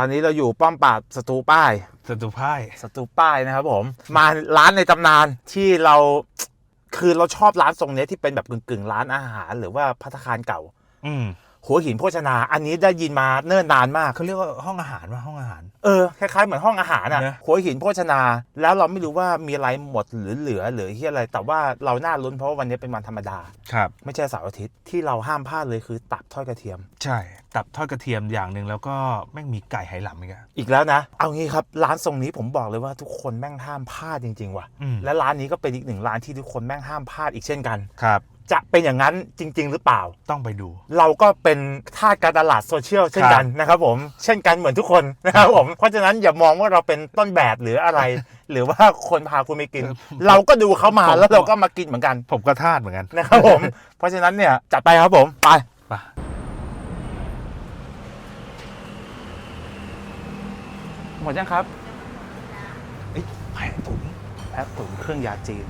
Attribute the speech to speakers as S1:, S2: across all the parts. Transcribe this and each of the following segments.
S1: ตอนนี้เราอยู่ป้อมปราบสตูป้าย
S2: สตูพ่าย
S1: สตูป้ายนะครับผม มาร้านในตำนานที่เราคือเราชอบร้านทรงเนี้ยที่เป็นแบบกึ่งๆร้านอาหาร หรือว่าพัตตาคารเก่า
S2: อืม
S1: หัวหินโภชนา อันนี้ได้ยินมาเนิ่นนานมาก
S2: เขาเรียกว่าห้องอาหารว่าห้องอาหาร
S1: เออคล้ายๆเหมือนห้องอาหารอะ
S2: นะ
S1: หัวหินโภชนา แล้วเราไม่รู้ว่ามีอะไรหมดหรือเหลือหรือที่อะไร แต่ว่าเราน่าลุ้นเพราะว่าวันนี้เป็นวันธรรมดา
S2: ครับ
S1: ไม่ใช่เสาร์อาทิตย์ที่เราห้ามพลาดเลยคือตับทอดกระเทียม
S2: ใช่ ตับทอดกระเทียมอย่างหนึ่งแล้วก็แม่งมีไก่ไหหลำอีกอะ
S1: อีกแล้วนะ เอางี้ครับ ร้านทรงนี้ผมบอกเลยว่าทุกคนแม่งห้ามพลาดจริงๆว่ะ
S2: อืม
S1: และร้านนี้ก็เป็นอีกหนึ่งร้านที่ทุกคนแม่งห้ามพลาดอีกเช่นกัน
S2: ครับ
S1: จะเป็นอย่างนั้นจริง ๆ หรือเปล่า
S2: ต้องไปดู
S1: เราก็เป็นทาสการตลาดโซเชียลเช่นกันนะครับผมเช่นกันเหมือนทุกคนนะครับผมเพราะฉะนั้นอย่ามองว่าเราเป็นต้นแบบหรืออะไร หรือว่าคนพาคุณไปกิน เราก็ดูเขามาแล้วเราก็มากินเหมือนกัน
S2: ผมก็ทาดเหมือนกัน
S1: นะครับผม เพราะฉะนั้นเนี่ยจัดไปครับผมไป
S2: ไป
S1: หมดยังครับ
S2: เอ้ยแผะตุ๋น
S1: แอปตุ๋นเครื่องยาจีน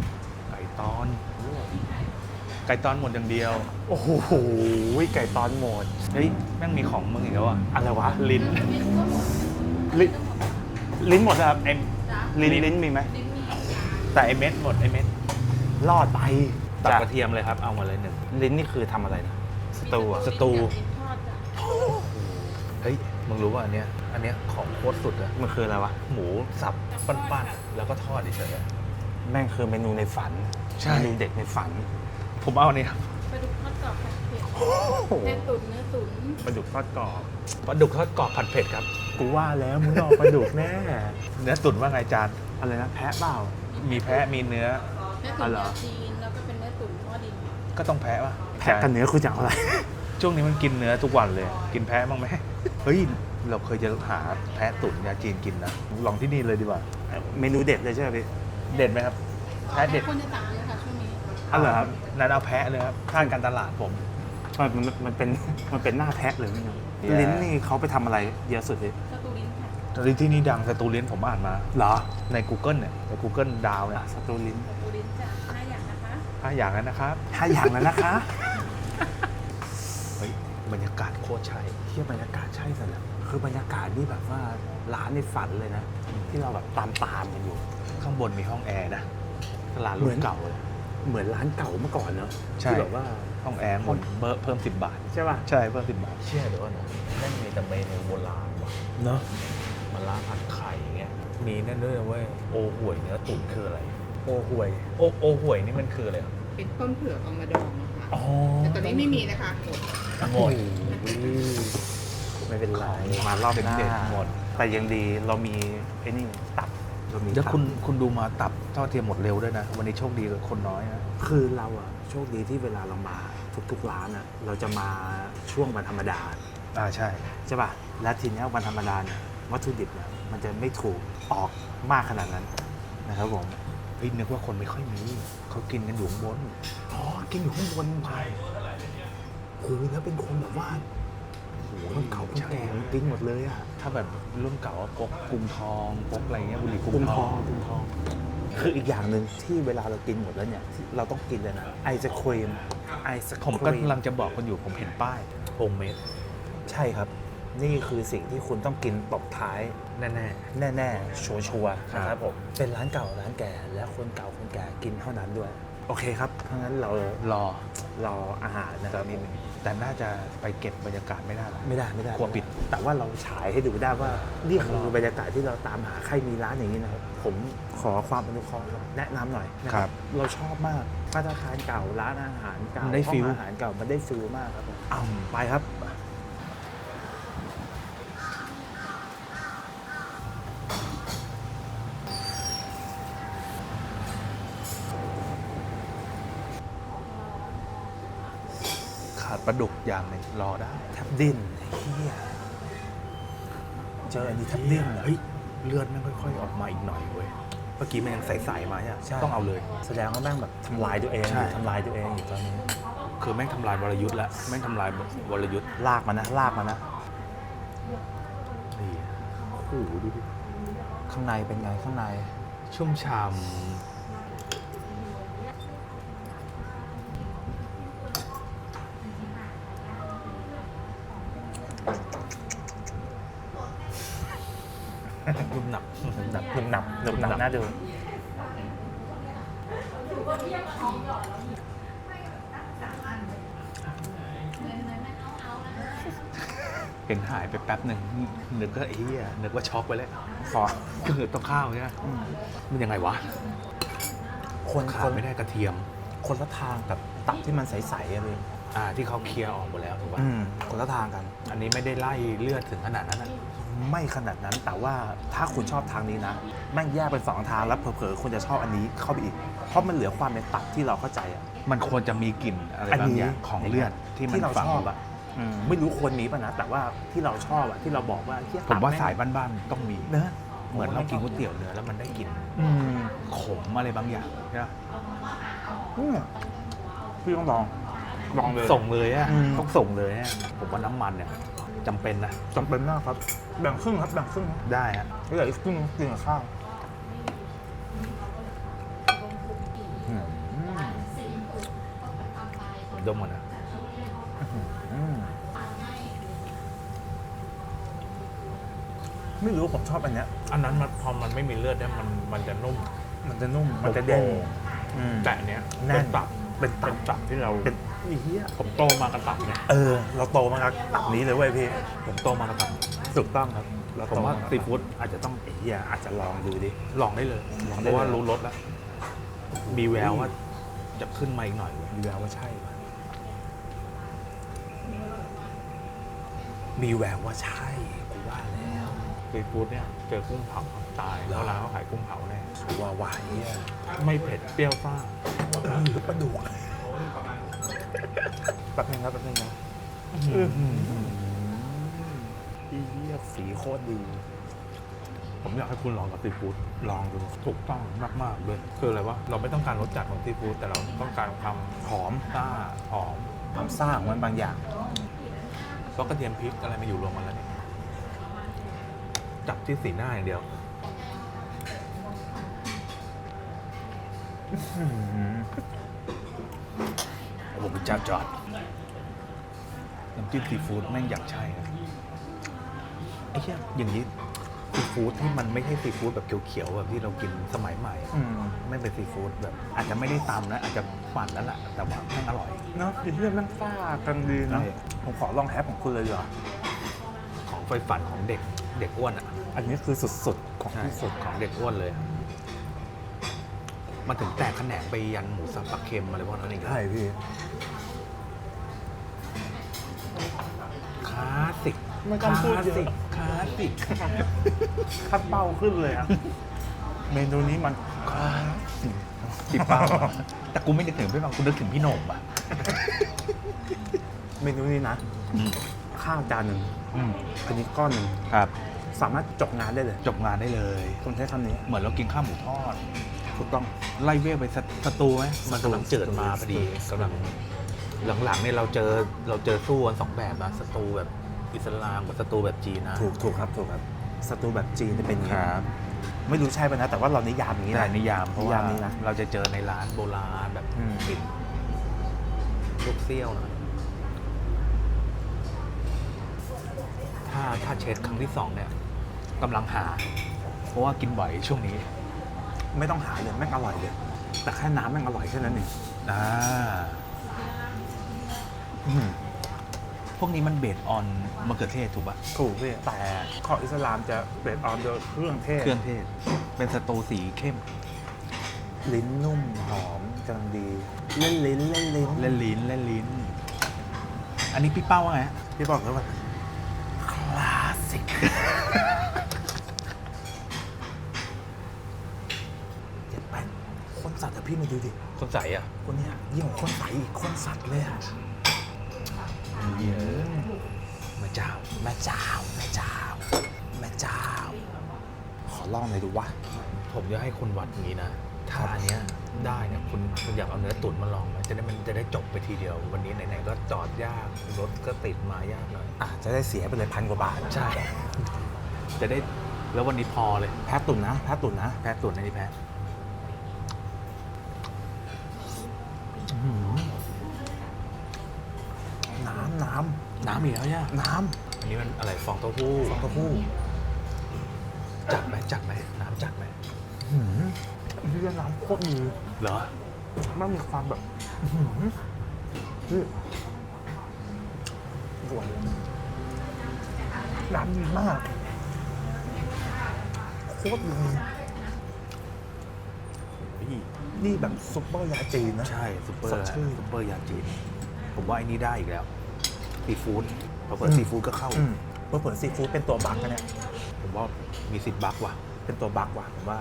S2: ไก่ตอน ไก่ตอนหมดอย่างเดียว
S1: โอ้โหไก่ตอนหมด
S2: เฮ้ย แม่งมีของมึงอีกแล้วอะ
S1: อะไรวะ
S2: ลิ้น
S1: ลิ้นลิ้นหมดนะครับ
S2: ไอ้
S1: ลิ้นลิ้นมีไหม
S2: แต่ไอเม็ดหมดไอเม็ด
S1: รอดไป
S2: ตับ
S1: จ้ะ
S2: กระเทียมเลยครับ เอามาเลยหนึ่ง
S1: ลิ้นนี่คือทำอะไรนะสตูอะ
S2: สตูเฮ้ย มึงรู้ว่าอันเนี้ย อันเนี้ยของโคตรสุดอะ
S1: มันคืออะไรวะ
S2: หมูสับปั้นๆ แล้วก็ทอดเฉยๆอะ
S1: แม่งคือเมนูในฝัน
S2: ใช่
S1: เมนูเด็กในฝัน
S2: ผมเอาอันนี้ครับ
S3: ปลาดุกทอดกรอบผัดเผ็ดเนื้อตุ๋นเนื้อตุ๋น
S1: ปลาดุกทอดกรอบ
S2: ปลาดุกทอดกรอบผัดเผ็ดครับ
S1: กูว่าแล้วมึงเอาปลาดุกแน่
S2: เนื้อตุ๋นว่าไงจาน
S1: อะไรนะแพะเปล่า
S2: มีแพะมีเนื้อ
S3: เนื้อ
S1: อ๋
S3: ตุ๋
S1: อนเหรอ
S3: ยาจีนแล้วก็เป็นเนื้อตุ๋นหม้อดิน
S2: ก็ต้องแพะป่ะ
S1: แพะกับเนื้อคือจะเอาอะไร
S2: ช่วงนี้มันกินเนื้อทุกวันเลย กินแพะบ้างไหมเฮ้ยเราเคยจะหาแพะตุ๋นยาจีนกินนะลองที่นี่เลยดีกว่า
S1: เมนูเด็ดเลยใช่ไหมพี่
S2: เด็ดไหมครับแพะเด็ด
S3: คนจะสั่งเยอะค่ะช่วงนี้
S1: อ๋อเหรอครับ
S2: นั้นเอาแพะเลยครับท่านการตลาดผม
S1: มันมันมันเป็นมันเป็นหน้าแพะเลยไม่รู้
S2: Yeah
S1: ลิ้นนี่เขาไปทำอะไรเยอะสุดพี่
S3: สตูลิ้นค่ะ
S2: ตอนที่นี่ดังสตูเลียนผมอ่านมา
S1: เหรอ
S2: ใน Google เนี่ยใน Google ดาวเนี่ย
S1: สตูลิ้น
S3: สตูลิ้นจะห้าอย่างนะคะ
S2: ห้าอย่างนั้นนะครับ
S1: ห้าอย่างแล้วนะคะ
S2: เฮ้ยบรรยากาศโคตรใช่
S1: เที่ยบรรยากาศใช่สันแล้วคือบรรยากาศนี่แบบว่าร้านในฝันเลยนะ ที่เราแบบตามตามๆกันอยู่
S2: ข้างบนมีห้องแอร์นะตลาด
S1: เหมื
S2: รุ่
S1: อน
S2: น เก่าเลย
S1: เหมือนร้านเก่าเมื่อก่อนเนอะ
S2: ใช่
S1: ที่แบบว่า
S2: ห้องแอร์หมดเบอร์เพิ่ม 10 บาท
S1: ใช่ป่ะ
S2: ใช่เพิ่ม 10 บาท เชื่อเดี๋ยวก่อนนะนั่นมีแต่เมนูโบราณว่ะ
S1: เนอะ
S2: มันร้านผัดไข่อย่างเงี้ยมีนั่นด้วยนะเว้ยโอห่วยเนื้อตุ๋นคืออะไร
S1: โอ้ห่วย
S2: โอโอห่วยนี่มันคืออะไรครับ
S3: เป็นต้นเผือกเอามาดองนะคะ
S1: อ๋อ
S3: แต่ตอนนี้ไม่มีนะคะหมด
S2: หมด
S1: ไม่เป็นไรมารอบหน้า
S2: เด็ดๆหมด
S1: แต่ยังดีเรามีไอ้นี่ตับเรามี
S2: แล้ว
S1: ตับ
S2: คุณคุณดูมาตับ ทอดเทียมหมดเร็วด้วยนะ วันนี้โชคดีเลยคนน้อยนะ
S1: คือเราอะโชคดีที่เวลาเรามาทุกๆร้านอะเราจะมาช่วงวันธรรมดา
S2: อ่าใช่
S1: ใช่ป่ะและทีเนี้ยวันธรรมดาเนี่ยวัตถุดิบเนี่ยมันจะไม่ถูกออกมากขนาดนั้นนะครับผม
S2: เฮ้ยนึกว่าคนไม่ค่อยมีเขากินกันอยู่ข้างบน
S1: อ๋อกินอยู่ข้างบนใช่โอ้โหแล้วเป็นคนแบบว่าคนเก่าคนแก่กินหมดเลยอะ
S2: ถ้าแบบรุ่นเก่าอะพกกรุงทองพกอะไรเงี้ยบุหรี่กรุ
S1: กุ
S2: ง
S1: ม
S2: ท
S1: ท
S2: อ
S1: องงกุมทอง คืออีกอย่างหนึ่งที่เวลาเรากินหมดแล้วเนี่ยที่เราต้องกินเลยนะไอศครีมไอศค
S2: ผม
S1: รีม
S2: กำลังจะบอกคนอยู่ผมเห็นป้ายโฮมเมด
S1: ใช่ครับ นี่คือสิ่งที่คุณต้องกินตบท้าย
S2: แน่
S1: แน่ๆชัวร์ๆ
S2: ครับ
S1: นะครับผมเป็นร้านเก่าร้านแก่ และคนเก่าคนแก่กินเท่านั้นด้วย โอเคครับ เพราะงั้นเรา
S2: ๆรอ
S1: รออาหารนะครับ
S2: นิดนึงแต่น่าจะไปเก็บบรรยากาศไม่ได้หรอก
S1: ไม่ได้ไม่ได้
S2: กลัวปิด
S1: แต่ว่าเราฉายให้ดูได้ว่านี่คือบรรยากาศที่เราตามหาใครมีร้านอย่างนี้นะครับ ผมขอความอนุเคราะห์ครับแนะนำหน่อยนะเราชอบมากพัตตาคารเก่าร้านอาหารเก่า
S2: มันได้
S1: ห้อง
S2: ฟิล
S1: อาหารเก่ามันได้ฟิลมากครับผมอ่ำไปครับ
S2: ขาดปลาดุกอย่างหนึงรอได้
S1: แทบดิ้นเฮียเจออันนี้แทบดิ้นอะ
S2: เฮ้ย เลือดมันค่อยๆออกมาอีกหน่อยเว้ยเมื่อกี้มันยังใสๆมาอะ
S1: ใช่
S2: ต้องเอาเลย
S1: แสดงว่าแม่งแบบทำลายตัวเอง
S2: ใช่
S1: ทำลายตัวเองอยู่ตอนนี้
S2: คือแม่งทำลายวรยุทธ์แล้วแม่งทำลายวรยุทธ์
S1: ลากมานะ ลากมานะ
S2: นี่โอ้โหดูดิ
S1: ข้างในเป็นไงข้างใน
S2: ชุ่มฉ่ำ
S1: ดู
S2: เห็นหายไปแป๊บหนึ่งนึกว่าไอ้เหี้ยนึกว่าช็อกไปแล้ว
S1: ขอ
S2: ก็คือต้องข้าวใช่ไหมมันยังไงวะ
S1: คน
S2: ขา
S1: ค
S2: ด
S1: น
S2: ไม่ได้กระเทียม
S1: คนละทางกับตับที่มันใสๆอะพี่
S2: อ่า ที่เขาเคลียร์ออกหมดแล้วถูกป่ะ
S1: อืมคนละทางกัน
S2: อันนี้ไม่ได้ไล่เลือดถึงขนาดนั้นนะ
S1: ไม่ขนาดนั้นแต่ว่าถ้าคุณชอบทางนี้นะแม่งแยกเป็นสองทางแล้วเผลอๆคุณจะชอบอันนี้เข้าไปอีก เพราะมันเหลือความเป็นตับที่เราเข้าใจอะ
S2: มันควรจะมีกลิ่นอะไร
S1: อัน
S2: บาง
S1: นี้
S2: อย่างของเลือดที่มัน
S1: ที่เรา
S2: ฝัง
S1: ชอบอะอืมไม่รู้ควรมีป่ะนะ แต่ว่าที่เราชอบอะที่เราบอกว่าเหี้ย
S2: ผมว่า
S1: ตับแง
S2: สายบ้านๆต้องมี
S1: เนอะ
S2: เหมือนเรากินก๋วยเตี๋ยวเนื้อแล้วมันได้กลิ่น
S1: อืม
S2: ขมอะไรบางอย่างใช่ไหม
S1: อืมพี่ต้องลองลองเลย
S2: ส่งเลยอะ
S1: อืม
S2: ต้องส่งเลยอะผมว่าน้ำมันเนี่ยจำเป็นนะ
S1: จำเป็นมากครับ แบ่งครึ่งครับแบ่งครึ่งนะ
S2: ได้ฮะ
S1: แล้วเหลืออีกครึ่งกินกับข้าวอืม
S2: ดมก่อนนะ
S1: อืมไม่รู้ผมชอบอันเนี้ย
S2: อันนั้นมันพอมันไม่มีเลือดเนี่ยมันมันจะนุ่ม
S1: มันจะนุ่มมันจะเด้ง
S2: โป่ง
S1: อืม
S2: แต่อันเนี้ย
S1: แน่
S2: เป็นนตับ
S1: เป็นตั
S2: เป็
S1: บ
S2: นตับที่เรา
S1: เป็นอีเหี้ย
S2: ผมโตมากับตับเนี่ย
S1: เออ เราโตมากับตับนี้เลยเว้ยพี่
S2: ผมโตมากับตับ
S1: ถูกต้องครับเร
S2: ผมว่า
S1: โตกับ
S2: ซีฟู้ดอาจจะต้อง
S1: ไอ้เหี้ยอาจจะลองดูดิ
S2: ลองได้เลย
S1: ลอง
S2: เพ
S1: ได้เลย
S2: ราะว่ารู้รสแล้ว มีแววว่าจะขึ้นมาอีกหน่อย
S1: มีแววว่าใช่ปะมีแววว่าใช่กูว่าแล้ว
S2: ซีฟู้ดเนี่ยเจอกุ้งเผาตายแล้วร้านเขาขายกุ้งเผาแน่
S1: กูว่าว่าเหี้ย
S2: ไม่เผ็ดเปรี้ยวซ่า
S1: เออหรือปลาดุกแป๊บนึงครับแป๊บนึงนะอีเหี้ ยสีโคตรดี
S2: ผมอยากให้คุณลองกับซีฟู้ด
S1: ลองดู
S2: ถูกต้องมากๆเลยคืออะไรวะเราไม่ต้องการรสจัดของซีฟู้ดแต่เราต้องการความ
S1: หอม
S2: ซ่าหอม
S1: ความซ่าของมันบางอย่าง
S2: ก็กระเทียมพริกอะไรมาอยู่รวมกันแล้วเนี่ยจับที่สีหน้าอย่างเดียวผมเป็นเจ้าจอดน้ำจิ้มซีฟู้ดแม่งอยากใช่นะไอ้เหี้ยอย่างนี้ซีฟู้ดที่มันไม่ใช่ซีฟู้ดแบบเขียวๆแบบที่เรากินสมัยใหม่
S1: อืม
S2: ไม่เป็นซีฟู้ดแบบ อาจจะไม่ได้ตำนะอาจจะปั่นแล้วล่ะแต่ว่าแม่งอร่อย
S1: เนาะอีเหี้ยแม่งซ่ากันดีเนาะ
S2: ใช่
S1: ผมขอลองแฮปของคุณเลยดีกว่า
S2: ของไฟฝันของเด็กเด็กอ้วนอะ
S1: อันนี้คือสุดๆของที่สุด
S2: ของเด็กอ้วนเลยมันถึงแตกแขนงไปยันหมูสับปลาเค็มอะไรพวกนั้นอีก
S1: ใช่พี่
S2: คลาสสิก
S1: ไม่ต้องพูดเยอะ
S2: คลาสสิกค ลาสสิก
S1: ขั้นเป้าขึ้นเลยอะเมนูนี้มันคลาสสิก
S2: พี่เป้าแต่กูไม่นึกถึงพี่เป้ากูนึกถึงพี่โหน่งอะ
S1: เมนูนี้นะ ข้าวจานหนึ่ง
S2: อืม
S1: อันนี้ก้อนหนึ่ง
S2: ครับ
S1: สามารถจบงานได้เลย
S2: จบงานได้เลย
S1: ผมใช้คำนี้
S2: เหมือนเรากินข้าวหมูทอด
S1: ถูกต้อง
S2: ไล่เวฟไปสสตูไหมมัน
S1: สตู
S2: กำลังเจิดมาพอดีกำลังหลังๆเนี่ยเราเจอเราเจอสู้กันสองแบบนะสตูแบบ อิสลามกับสตูแบบจีนนะ
S1: ถูกถูกครับถูกครับสตูแบบจีนจะเป็นอย่าง
S2: ค
S1: นี้
S2: รับ
S1: ไม่รู้ใช่ป่ะนะ แต่ว่าเรานิยามอย่างนี้
S2: แต่
S1: นะ
S2: นิยามเพราะว่าย
S1: นิามนี้นะ
S2: เราจะเจอในร้านโบราณแบบ
S1: อืม
S2: กลิ่นลูกเซี่ยวหนะถ้าถ้าเช็ดครั้งที่สองเนี่ยกำลังหา เพราะว่ากินบ่อยช่วงนี้
S1: ไม่ต้องหาเลยแม่งอร่อยเลยแต่แค่น้ำแม่งอร่อยแค่นั้นเอง
S2: อ่า
S1: อืม
S2: พวกนี้มันเบสออนมะเขือเทศถูกปะ
S1: ถูกพี่แต่ของอิสลามจะเบสออนโดยเครื่องเทศ
S2: เครื่องเทศ เป็นสตูสีเข้ม
S1: ลิ้นนุ่มหอมกำลังดี เล่นลิ้นเล่นลิ้น
S2: เล่นลิ้นเล่นลิ้น อันนี้พี่เป้าว่าไงฮะ
S1: พี่บอกเลยว่าคลาสสิก เจ็บแป้นคนสัตว์แต่พี่มาดูดิ
S2: คนใสอะ
S1: คนเนี้ยยิ่งกว่าคนใสอีกคนสัตว์เลยอะ
S2: เยอะมาเจ้า
S1: แม่เจ้าแม่เจ้าแม่เจ้า ขอลองหน่อยดูวะ
S2: ผมจะให้คุณวัดอย่างนี้นะถ้าอันเนี้ยได้เนี่ยคุณคุณอยากเอาเนื้อตุ๋นมาลองไหมจะได้มันจะได้จบไปทีเดียว วันนี้ไหนๆก็จอดยากรถก็ติดมายากหน่อย
S1: อะจะได้เสียไปเลยพันกว่าบาท
S2: ใช่ จะได้แล้ววันนี้พอเลย
S1: แพ้ตุ่นนะ แพ้ตุ่นนะ
S2: แพ้ตุ๋นอันนี้แพ้ำอีกแล้วเนี่ยำ
S1: น้
S2: อันนี้มันอะไรฟองเต้าหู้ำ
S1: ฟองเต้าหู้
S2: จัดไหมจัดไหมน้ำจัดไหม
S1: หืมเรื่องน้ำโคตรดี
S2: เหรอ
S1: มันมีความแบบอื้อหือนี่สวยน้ำดีมากโคตรดีนี่นี่แบบซุปเปอร์ยาจีนนะ
S2: ใช่ซุปเปอร์
S1: สดชื่น
S2: ซุปเปอร์ยาจีนผมว่าไอ้นี่ได้อีกแล้ว ซีฟู้ดพอเปิด
S1: อืม
S2: ซีฟู้ดก็เข้า
S1: อืมเพื่อผลซีฟู้ดเป็นตัวบักนะเนี่ย
S2: ผมว่ามีสิทธิ์บักว่ะ
S1: เป็นตัวบักว่ะผมว่า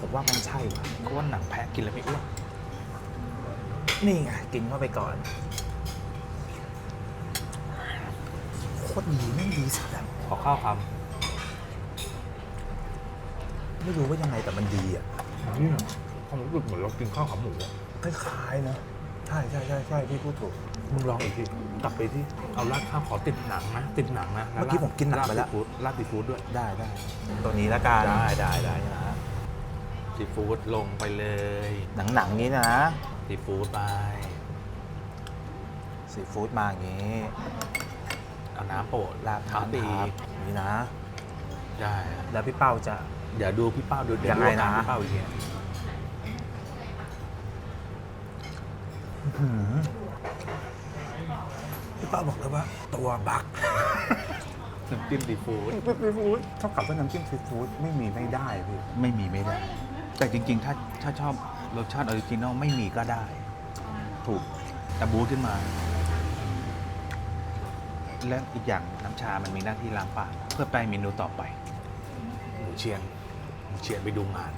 S1: ผมว่ามันใช่ว่ะ
S2: เพราะว่าหนังแพะกินแล้วไม่อ้วน
S1: นี่ไงกินเข้าไปก่อนโคตรดีไม่งดีสัตว์อะ
S2: ขอข้าวค
S1: ไม่รู้ว่ายังไงแต่มันดีอะำ
S2: ความรู้สึกเหมือนเรากินข้าวขาหมูอะ
S1: คล้ายๆนะ ใช่ใช่ใช่ใช่พี่พูดถูก
S2: มึงลองอีกทีกลับไปที่เอาราดข้าวขอติดหนังนะติดหนังนะ
S1: เมื่อกี้ผมกินหนังไปแล้ว
S2: ราดซีฟู้ดราดซีฟู้ดด้วย
S1: ได้ได้ตัวนี้ละกัน
S2: ได้ได้ได้
S1: นะ
S2: ซีฟู้ดลงไปเลย
S1: หนังหนังๆนี้นะ
S2: ซีฟู้ดไป
S1: ซีฟู้ดมาอย่างนี้
S2: เอาน้ำโปะ
S1: ราด
S2: ถาม
S1: น้ำ
S2: ไป
S1: ทั
S2: อี
S1: บ
S2: ก
S1: นี่นะ
S2: ได้อะ
S1: แล้วพี่เป้าจะ
S2: เดี๋ยวดูพี่เป้าดูเดี๋ยว
S1: ยัง
S2: ดู
S1: ไง
S2: อาการ
S1: นะ
S2: พี่เป้าอีกที
S1: หืม พี่เป้าบอกเลยว่าตัวบัก
S2: น้ำจิ้มซีฟู้ด
S1: ซีฟู้ดเท่ากับว่าน้ำจิ้มซีฟู้ดไม่มีไม่ได้พี่
S2: ไม่มีไม่ได้ แต่จริง ๆ ถ้าถ้าชอบรสชาติออริจินอลไม่มีก็ได้ ถูกแต่บูขึ้นมา และอีกอย่างน้ำชามันมีหน้าที่ล้างปากเพื่อไปเมนูต่อไป หมูเชียนหมูเชียนไปดูงาน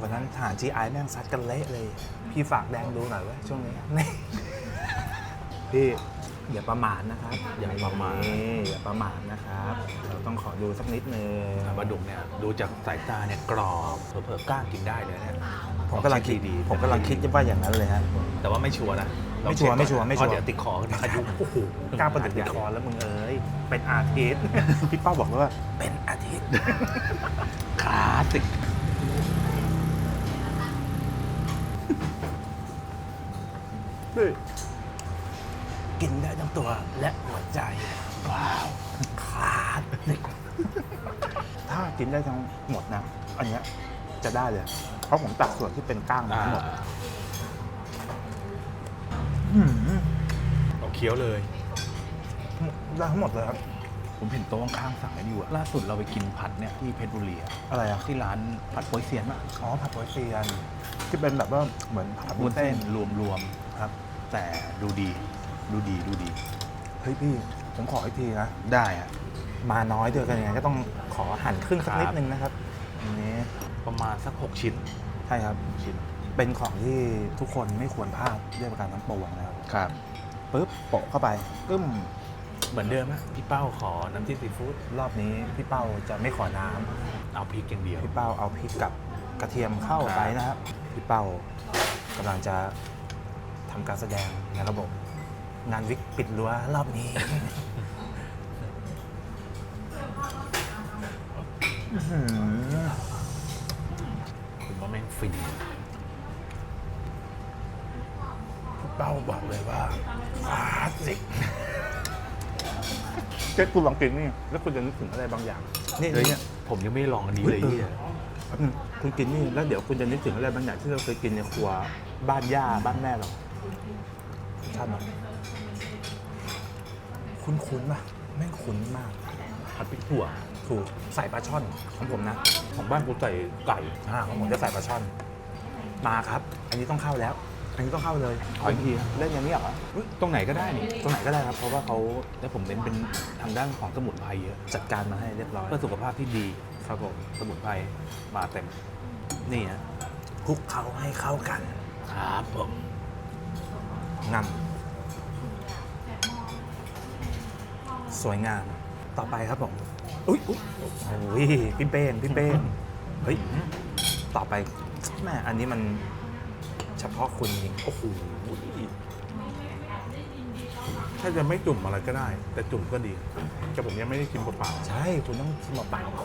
S1: วันนั้นทหารจีไอแม่งซัดกันเละเลย พี่ฝากแดงดูหน่อยเว้ยช่วงนี้นี่พี่อย่าประมาทนะครับ
S2: อย่าประมาท
S1: นี่อย่าประมาทนะครับ เราต้องขอดูสักนิดนึง
S2: ปลาดุกเนี่ยดูจากสายตาเนี่ยกรอบเผลอๆกล้ากินได้เลยเนี่ย
S1: ผมกำลังคิด
S2: ดีๆ
S1: ผมกำลังคิดว่าอย่างนั้นเลยฮะ
S2: แต่ว่าไม่ชัวร์นะลอง
S1: ไม่ชัวร์
S2: เช็คก่อน
S1: ไม่ชัวร์ไม่ชัวร์
S2: เพาะเดี๋ยวติดคอกันอายุโอ้โห
S1: กล้าประดิษฐ์ติดคอแล้วมึงเอ้ยเป็นอาทิตย์ พี่เป้าบอกเลยว่าเป็นอาทิตย์
S2: คลาสสิก
S1: กินได้ทั้งตัวและหัวใจ ว้าวขาดสิกถ้ากินได้ทั้งหมดนะ อันเนี้ยจะได้เลย เพราะผมตัดส่วนที่เป็นก้างมาทั้งหมดอืม
S2: เอาเคี้ยวเลย
S1: ได้ทั้งหมดเลยครับ
S2: ผมเห็นโต๊ะข้างๆสั่งกันอยู่อะล่าสุดเราไปกินผัดเนี่ยที่เพชรบุรีอะ
S1: อะไรอะ
S2: ที่ร้านผัดโป๊ยเซียนอะ
S1: อ๋อผัดโป๊ยเซียนที่เป็นแบบว่าเหมือนผัด
S2: วุ้
S1: วุ้
S2: น
S1: น
S2: เส้
S1: เส้
S2: น
S1: น
S2: รวมๆ ครับ แต่ดูดี ดูดีดูดี
S1: เฮ้ยพี่ ผมขออีกทีนะ
S2: ได้อะ
S1: มาน้อยเดียวกันยังไงก็ต้องขอหั่นครึ่งสัก
S2: ครับ
S1: นิดนึงนะครับอันนี้
S2: ประมาณสัก 6 ชิ้น
S1: ใช่ครับ
S2: ชิ้น
S1: เป็นของที่ทุกคนไม่ควรพลาดด้วยประการทั้งปวงนะครับ
S2: ครับ
S1: ปุ๊บโปะเข้าไปกึ้ม
S2: เหมือนเดิมอะพี่เป้าขอน้ำจิ้มซีฟู้ด
S1: รอบนี้พี่เป้าจะไม่ขอน้ำ
S2: เอาพริกอย่างเดียว
S1: พี่เป้าเอาพริกกับกระเทียมเข้าไปนะครับ พี่เป้ากำลังจะ ทำการแสดงในระบบ งานวิกปิดรั้วรอบนี้ อื้อหือ
S2: ผมว่าแม่งฟิน
S1: พี่เป้าบอกเลยว่าคลาสสิกเจ๊คุณลองกินนี่แล้วคุณจะนึกถึงอะไรบางอย่าง นี่
S2: เฮ้ย
S1: เนี่ย
S2: ผมยังไม่ได้ลองอันนี้
S1: เฮ้
S2: เลยย
S1: เออ
S2: เหีย
S1: แป๊บนึงคุณกินนี่แล้วเดี๋ยวคุณจะนึกถึงอะไรบางอย่างที่เราเคยกินในครัวบ้านย่าบ้านแม่เรา ชาติมันคุ้นๆป่ะแม่งคุ้นมาก
S2: ผัดพริกถั่ว
S1: ถูกใส่ปลาช่อนของผมนะ
S2: ของบ้านกูใส่ไก่
S1: อ่าของผมจะใส่ปลาช่อน มาครับ อันนี้ต้องเข้าแล้ว อันนี้ต้องเข้าเลย
S2: ขออีกที
S1: เล่นอย่างนี้เหรอ
S2: เฮ้ยตรงไหนก็ได้นี่
S1: ตรงไหนก็ได้ครับ
S2: เพราะว่าเขาแล้วผมเน้นเป็นทางด้านของสมุนไพรเยอะ
S1: จัดการมาให้เรียบร้อย
S2: เพื่อสุขภาพที่ดี
S1: ครับผม
S2: สมุนไพรมาเต็มนี่นะ
S1: คลุกเขาให้เข้ากัน
S2: ครับผม
S1: งำสวยงาม ต่อไปครับผมอุ้ยอุ้ยโอ้ยพี่เป้งพี่เป้งเฮ้ย ต่อไปแม่อันนี้มันเฉพาะคุณจริงโอ้โห
S4: ถ้าจะไม่จุ่มอะไรก็ได้ แต่จุ่มก็ดี แต่ผมยังไม่ได้กินเปล่า
S1: ใช่ คุณต้องชิมเปล่าๆ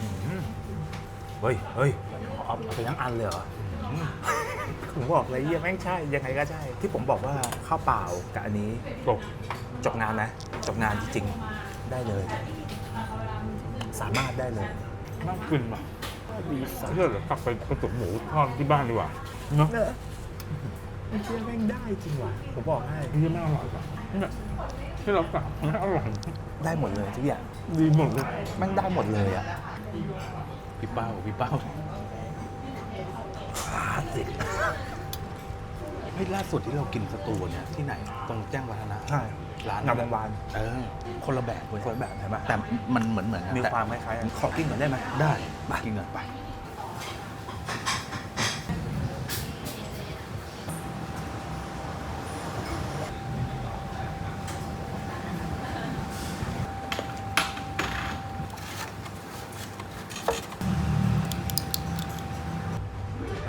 S1: อื้อหือเฮ้ยเฮ้ย เอาเอาไปทั้งอันเลยเหรอ
S2: ค
S1: ผมบอกเลยเยี่ยแม่งใช่ ยังไงก็ใช่ ที่ผมบอกว่าข้าวเปล่ากับอันนี้
S4: จบ
S1: จบงานนะจบงานจริงๆ ได้เลย สามารถได้เลย
S4: น่ากินว่ะเชื่อเหรอกลับไปกระตุกหมูทอดที่บ้านดีกว่าเนาะ
S1: เนอะมันเชื่อแม่งได้จริงว่ะผมบอกให้
S4: นี่ไม่อร่อยว่ะเนี่ยที่เราสั่งไม่อร่อย
S1: ได้หมดเลยทุกอย่าง
S4: ดีหมดเลย
S1: แม่งได้หมดเลยอะ
S2: พี่เป้าพี่เป้า
S1: คลา สสิก
S2: เฮ้ยล่าสุดที่เรากินสตูเนี่ยที่ไหนตรงแจ้งวัฒนะ
S1: ใช่
S2: ร้าน
S1: งามวงวาน
S2: เออคนละแบบเว้ย
S1: คนละแบบเห็นปะ
S2: แต่มันเหมือนเหมือนกัน
S1: มี
S2: แต่
S1: ความคล้ายๆกันขอกินก่อนได้ไหม
S2: ได้ไปกินกันไป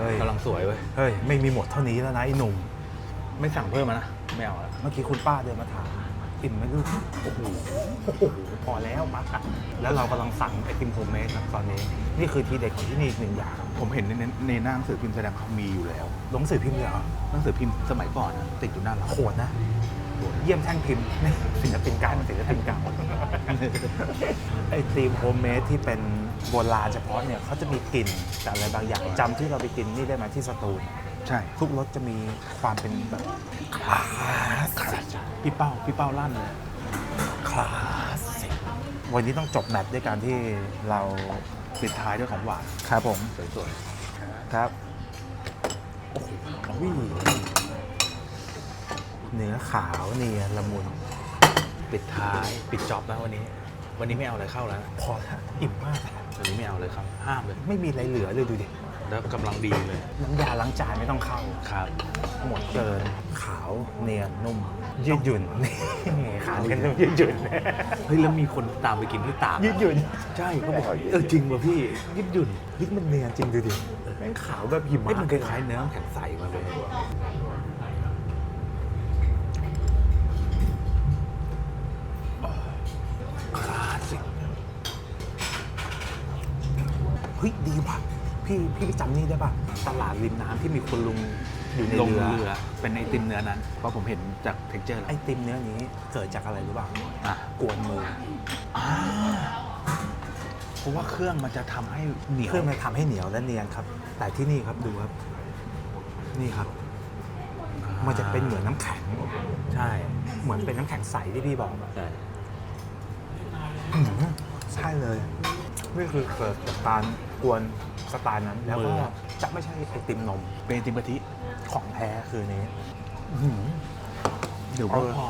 S1: ฮ้ย
S2: กำลังสวยเว้ย
S1: เฮ้ย ไม่มีหมดเท่านี้แล้วนะไอ้หนุ่ม
S2: ไม่สั่งเพิ่มมานะ ไม่เอาละ
S1: เมื่อกี้คุณป้าเดินมาถามอิ่มไหมลูกโอ้โหโอ้โหพอแล้วมาค่ะแล้วเรากำลังสั่งไอติมโฮมเมดครับตอนนี้ นี่คือทีเด็ดของที่นี่อีกหนึ่งอย่าง
S2: ผมเห็นในในในหน้าหนังสือพิมพ์แสดงเขามีอยู่แล้ว
S1: ลงสื่อพิมพ์เลยเหรอ
S2: หนังสือพิมพ์สมัยก่อนอะติดอยู่หน้าร้าน
S1: โหดนะ เยี่ยมแท่งพิมพ์นี่ศิลปินเก่าศิลปินเก่าไอติมโฮมเมดที่เป็น โบราณเฉพาะเนี่ยเขาจะมีกลิ่นแต่อะไรบางอย่างจำที่เราไปกินนี่ได้ไหมที่สตูล
S2: ใช่
S1: ทุกรสจะมีความเป็นแบบคลาสสิก
S2: พี่เป้าพี่เป้าลั่นเลย
S1: คลาสสิกวันนี้ต้องจบแมตช์ด้วยการที่เรา
S2: ปิดท้ายด้วยของหวาน
S1: ครับผม
S2: สวย
S1: ครับโอ้โหเนื้อขาวเนียนละมุน
S2: ๆปิดท้าย ปิดจอบนะวันนี้ วันนี้ไม่เอาอะไรเข้าแล้วนะ
S1: พอละอิ่มมาก
S2: วันนี้ไม่เอาเลยครับ ห้ามเลย
S1: ไม่มีอะไรเหลือเลยดูดิ
S2: แล้วกำลังดีเลย
S1: น้ำยาล้างจานไม่ต้องเข้า
S2: ครับ
S1: หมดเกินขาวเนียนนุ่ม ยืดหยุ่นนี่ขาวกันต้องยืดหยุ่น
S2: เฮ้ยแล้วมีคนตามไปกินที่ตาก
S1: ยืดหยุ่น
S2: ใช่เขาบอกเออจริงว่ะพี่ ยืดหยุ่น
S1: เฮ้ยมันเนียนจริงดูดิแม่งขาวแบบหิมะ
S2: เอ้ยมันคล้ายๆเนื้อน้ำแข็งใสมาเลย คลาสสิก
S1: เฮ้ยดีว่ะพี่พี่ไปจำนี่ได้ป่ะตลาดริมน้ำที่มีคุณลุงอยู่ใน
S2: ลง
S1: เรือ
S2: เรือเป็นไอติมเนื้อนั้น เพราะผมเห็นจากเท็กเจอร์แล้ว
S1: ไอติมเนื้อนี้เกิดจากอะไรรู้ป่ะ
S2: อะ
S1: กวนมือ
S2: เพราะว่าเครื่องมันจะทำให้เหนียว
S1: เครื่องมันทำให้เหนียวและเนียนครับ แต่ที่นี่ครับดูครับ นี่ครับ มันจะเป็นเหมือนน้ำแข็ง
S2: ใช่
S1: เหมือนเป็นน้ำแข็งใสที่พี่บอกอะ
S2: ใช่
S1: อืมใช่เลย นี่คือเกิดจากการกวนสไตล์นั้น แล้วก็จะไม่ใช่ไอติมนม
S2: เป็นไอติมกะทิ
S1: ของแท้คืออนนี้
S2: เดี๋ยว
S1: เออ
S2: พอ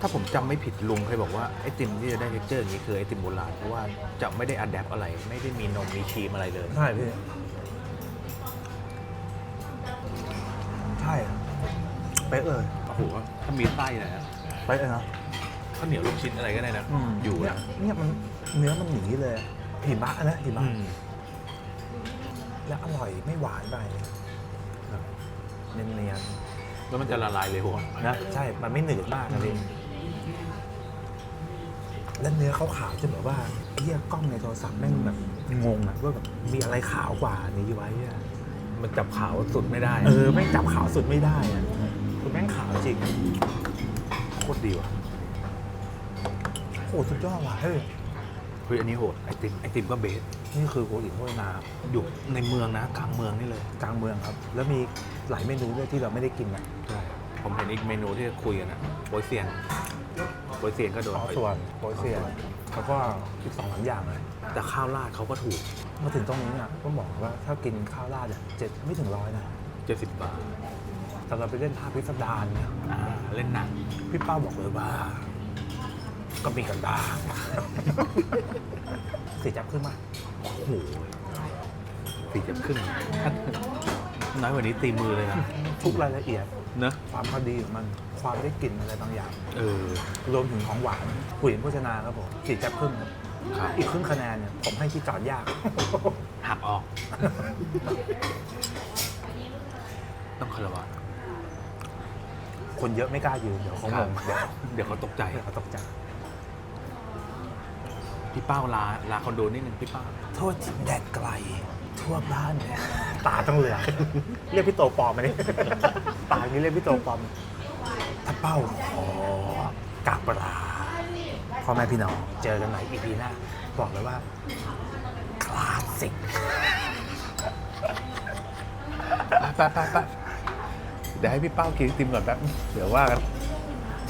S2: ถ้าผมจำไม่ผิดลุงเคยบอกว่า ไอติมที่จะได้เท็กเจอร์อย่างนี้คือไอติมโบราณเพราะว่าจะไม่ได้อัดแอปอะไร ไม่ได้มีนมมีครีมอะไรเลย
S1: ใช่พี่ ใช่เป๊ะเลย
S2: โอ้โห ถ้ามีไส้นะฮะ
S1: เป๊ะเลยนะ
S2: ข้าวเหนียวลูกชิ้นอะไรก็ได้นะ อยู่
S1: เนี่ย
S2: นะ
S1: เนี่ยมันเนื้อมันหนีเลย หิมะนะหิมะ
S2: อืม
S1: แล้วอร่อยไม่หวานไปแบบเนียน
S2: แล้วมันจะละลายเร็วอะ
S1: ๆนะ ใช่ มันไม่หนืดมากนะพี่แล้วเนื้อขาวๆจนแบบว่าเฮียกล้องในโทรศัพท์แม่งแบบงงอะว่าแบบมีอะไรขาวกว่านี้ไว้อะ
S2: มันจับขาวสุดไม่ได้
S1: เออแม่งจับขาวสุดไม่ได้อะคือแม่งขาวจริง
S2: โคตรดีว่ะ
S1: โอ้สุดยอดว่ะเฮ้ย
S2: เฮ้ยอันนี้โหดไอติมไอติมก็เบส
S1: นี่คือโกอินโฮยนา
S2: อยู่ในเมืองนะกลางเมืองนี่เลย
S1: กลางเมืองครับ แล้วมีหลายเมนูด้วยที่เราไม่ได้กินนะ
S2: ใช่ผมเห็นอีกเมนูที่คุยกันอะโปยเซียนโปยเซียนก็โดน
S1: อ๋อส่วนโปรเซียนแล้วก็อีกสองสามอย่างเลย
S2: แต่ข้าวราดเขาก็ถูก
S1: มาถึงตรงนี้เนี่ยก็บอกว่าถ้ากินข้าวราดเนี่ยเจ็ดไม่ถึงร้อยนะ
S2: 70บาท
S1: แต่เราไปเล่นภาพพิสดารเนี่ย
S2: อ่าเล่นหนัง
S1: พี่เป้าบอกเลยว่า ก็มีกันบ้างเสียจับขึ้นมา
S2: โอ้โหสี่จับครึ่งถ้าน้อยกว่านี้ตีมือเลยนะ
S1: ทุกรายละเอียด
S2: เนอะ
S1: ความพอดีของมัน ความได้กลิ่นอะไรบางอย่าง
S2: เออ
S1: รวมถึงของหวานปุ๋ยโภชนาครับผมสี่จับครึ่งครับ
S2: ครับ
S1: อีกครึ่งคะแนนเนี่ยผมให้ที่จอดยาก
S2: หักออก ต้องคารวะ
S1: คนเยอะไม่กล้ายืนเดี๋ยวเขางง
S2: ครับ
S1: เดี๋ยว
S2: เดี๋ยวเขาตกใจ
S1: เดี๋ยวเขาตกใจ
S2: พี่เป้าลาลาคอนโดนิดนึงพี่เป้า
S1: โทษทีแดดไกล ทั่วบ้านเนี่ยตาต้องเหลืองเรียกพี่โตปลอมมาดิตานี้เรียกพี่โตปลอม ถ้าเป้าขอกราบลาพ่อแม่พี่น้องเจอกันใหม่ EP หน้า บอกเลยว่า คลาสสิก
S2: ไปไปไปเดี๋ยวให้พี่เป้ากินไอติมก่อนแป๊บเดี๋ยวว่ากัน